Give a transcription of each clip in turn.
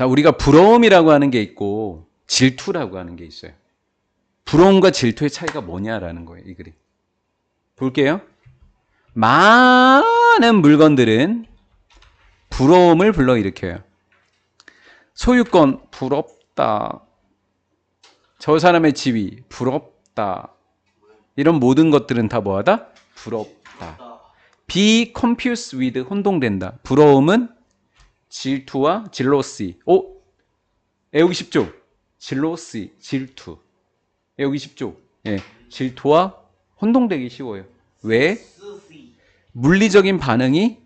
자, 우리가 부러움이라고 하는 게 있고 질투라고 하는 게 있어요. 부러움과 질투의 차이가 뭐냐라는 거예요, 이 글이. 볼게요. 많은 물건들은 부러움을 불러일으켜요. 소유권 부럽다. 저 사람의 지위 부럽다. 이런 모든 것들은 다 뭐하다? 부럽다. be confused with 혼동된다. 부러움은 질투와 질로시. 오, 애우기 쉽죠? 질로시, 질투. 애우기 쉽죠? 예, 질투와 혼동되기 쉬워요. 왜? 물리적인 반응이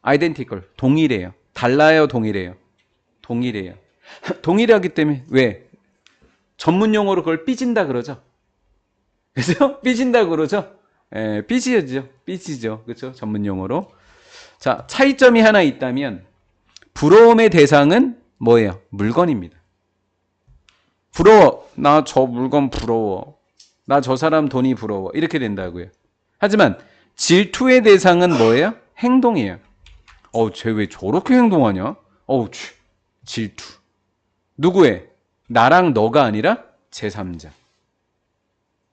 아이덴티컬, 동일해요. 달라요, 동일해요. 동일해요. 동일하기 때문에 왜? 전문 용어로 그걸 삐진다 그러죠. 그죠? 삐진다 그러죠. 예, 삐지죠. 삐지죠. 그렇죠? 전문 용어로. 자, 차이점이 하나 있다면 부러움의 대상은 뭐예요? 물건입니다. 부러워. 나 저 물건 부러워. 나 저 사람 돈이 부러워. 이렇게 된다고요. 하지만 질투의 대상은 뭐예요? 행동이에요. 어, 쟤왜 저렇게 행동하냐? 어우, 치, 질투. 누구의? 나랑 너가 아니라 제3자.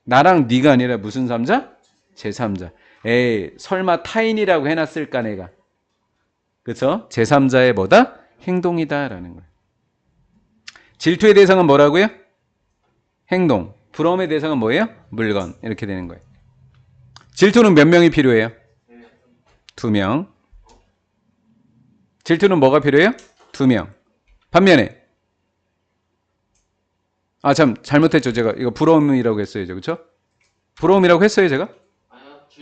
나랑 네가 아니라 무슨 삼자? 제3자. 에이, 설마 타인이라고 해놨을까 내가. 그쵸? 제3자의 뭐다? 행동이다라는 거예요. 질투의 대상은 뭐라고요? 행동. 부러움의 대상은 뭐예요? 물건. 이렇게 되는 거예요. 질투는 몇 명이 필요해요? 두 명. 질투는 뭐가 필요해요? 두 명. 반면에 아 참 잘못했죠 제가 이거 부러움이라고 했어요 그렇죠? 부러움이라고 했어요 제가?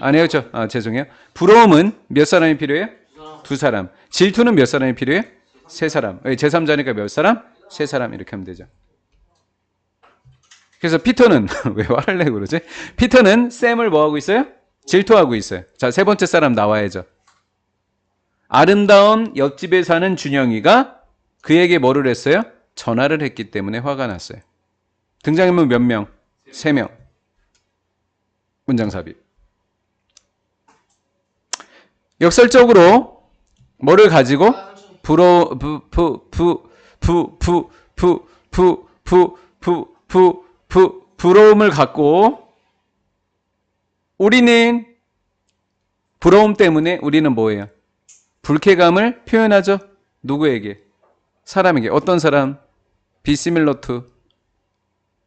아니요 저 아, 죄송해요. 부러움은 몇 사람이 필요해요? 두 사람. 질투는 몇 사람이 필요해요? 세 사람. 왜 제3자니까 몇 사람? 세 사람 이렇게 하면 되죠. 그래서 피터는 왜 화를 내고 그러지? 피터는 샘을 뭐 하고 있어요? 질투하고 있어요. 자, 세 번째 사람 나와야죠. 아름다운 옆집에 사는 준영이가 그에게 뭐를 했어요? 전화를 했기 때문에 화가 났어요. 등장인물 몇 명? 세 명. 문장 삽입. 역설적으로 뭐를 가지고 부러 부부부부부부부부부 부 부러움을 갖고 우리는 부러움 때문에 우리는 뭐예요? 불쾌감을 표현하죠. 누구에게? 사람에게. 어떤 사람? 비시밀러투.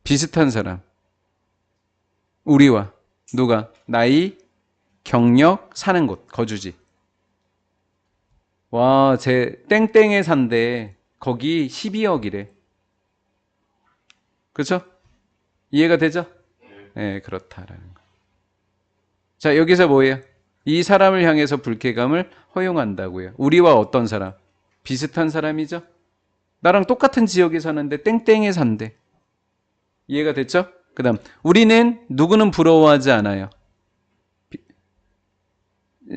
비슷한 사람. 우리와 누가? 나이, 경력, 사는 곳, 거주지. 와, 제 땡땡에 산대. 거기 12억이래. 그렇죠? 이해가 되죠? 네, 그렇다라는 거. 자, 여기서 뭐예요? 이 사람을 향해서 불쾌감을 허용한다고요. 우리와 어떤 사람? 비슷한 사람이죠? 나랑 똑같은 지역에 사는데 땡땡에 산대. 이해가 됐죠? 그 다음, 우리는 누구는 부러워하지 않아요. 비-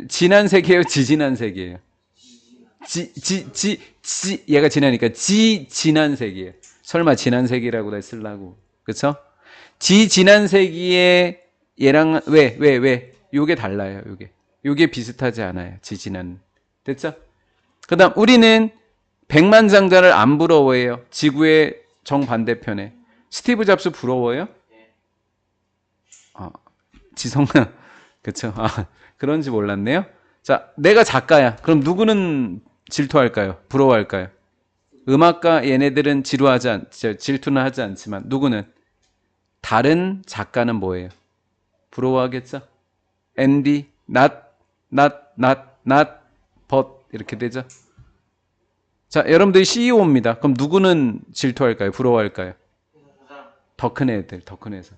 지난 세계예요? 지지난 세계예요? 지, 지, 지, 지, 얘가 지나니까 지, 지난 세계예요. 설마 지난 세계라고 다 쓰려고. 그쵸? 지, 지난 세기에 얘랑, 왜, 왜, 왜? 요게 달라요, 요게. 요게 비슷하지 않아요. 지, 지난. 됐죠? 그 다음, 우리는 백만장자를 안 부러워해요. 지구의 정반대편에. 스티브 잡스 부러워요? 아, 지성아. 그쵸? 아, 그런지 몰랐네요. 자, 내가 작가야. 그럼 누구는 질투할까요? 부러워할까요? 음악가 얘네들은 지루하지 않, 저, 질투는 하지 않지만 누구는 다른 작가는 뭐예요? 부러워하겠죠? 앤디, not, not, not, not, but 이렇게 되죠. 자, 여러분들이 CEO입니다. 그럼 누구는 질투할까요? 부러워할까요? 더 큰 애들, 더 큰 회사.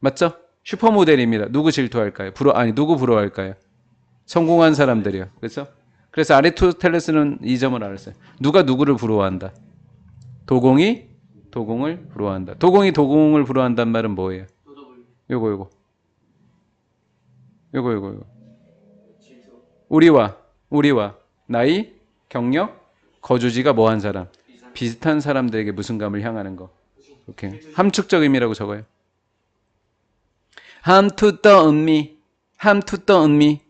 맞죠? 슈퍼모델입니다. 누구 질투할까요? 부러 아니 누구 부러워할까요? 성공한 사람들이요. 그렇죠? 그래서 아리스토텔레스는 이 점을 알았어요. 누가 누구를 부러워한다? 도공이 도공을 부러워한다. 도공이 도공을 부러워한다는 말은 뭐예요? 요거 요거. 요거 요거 요거. 우리와 우리와 나이, 경력, 거주지가 뭐한 사람? 비슷한 사람들에게 무슨 감을 향하는 거. 이렇게 함축적 의미라고 적어요. 함투 떠 은미, 함투 떠 은미.